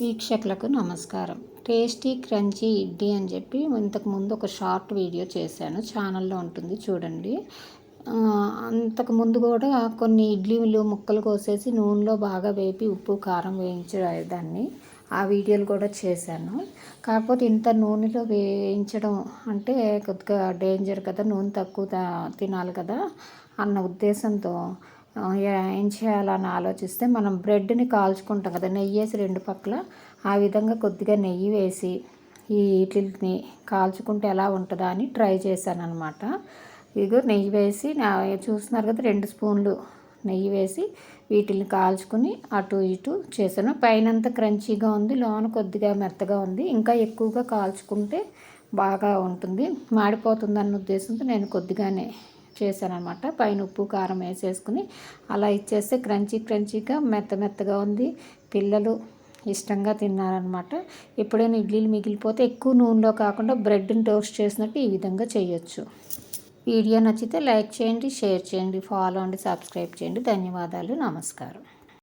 వీక్షకులకు నమస్కారం. Tasty crunchy idli అని చెప్పి ఇంతకుముందు ఒక షార్ట్ వీడియో చేశాను. ఛానల్లో ఉంటుంది చూడండి. అంతకుముందు కూడా కొన్ని ఇడ్లీలు ముక్కలు కోసేసి నూనెలో బాగా వేపి ఉప్పు కారం వేయించేదాన్ని ఆ వీడియోలు కూడా చేశాను. కాకపోతే ఇంత నూనెలో వేయించడం అంటే కొద్దిగా డేంజర్ కదా నూనె తక్కువ తినాలి కదా అన్న ఉద్దేశంతో ఏం చేయాలని ఆలోచిస్తే మనం బ్రెడ్ని కాల్చుకుంటాం కదా నెయ్యి వేసి రెండు పక్కల. ఆ విధంగా కొద్దిగా నెయ్యి వేసి ఈ వీటిని కాల్చుకుంటే ఎలా ఉంటుందా అని ట్రై చేశాను అనమాట ఇదిగో నెయ్యి వేసి నా చూస్తున్నారు కదా రెండు స్పూన్లు నెయ్యి వేసి వీటిని కాల్చుకుని అటు ఇటు చేశాను. పైనంత క్రంచీగా ఉంది లోన కొద్దిగా మెత్తగా ఉంది. ఇంకా ఎక్కువగా కాల్చుకుంటే బాగా ఉంటుంది. మాడిపోతుంది అన్న ఉద్దేశంతో నేను కొద్దిగానే చేశానమాట పైన ఉప్పు కారం వేసేసుకుని అలా ఇచ్చేస్తే క్రంచీ క్రంచీగా మెత్త మెత్తగా ఉంది. పిల్లలు ఇష్టంగా తిన్నారనమాట ఎప్పుడైనా ఇడ్లీలు మిగిలిపోతే ఎక్కువ నూనెలో కాకుండా బ్రెడ్ని టోస్ట్ చేసినట్టు ఈ విధంగా చేయొచ్చు. వీడియో నచ్చితే లైక్ చేయండి షేర్ చేయండి ఫాలో అండి సబ్స్క్రైబ్ చేయండి. ధన్యవాదాలు. నమస్కారం.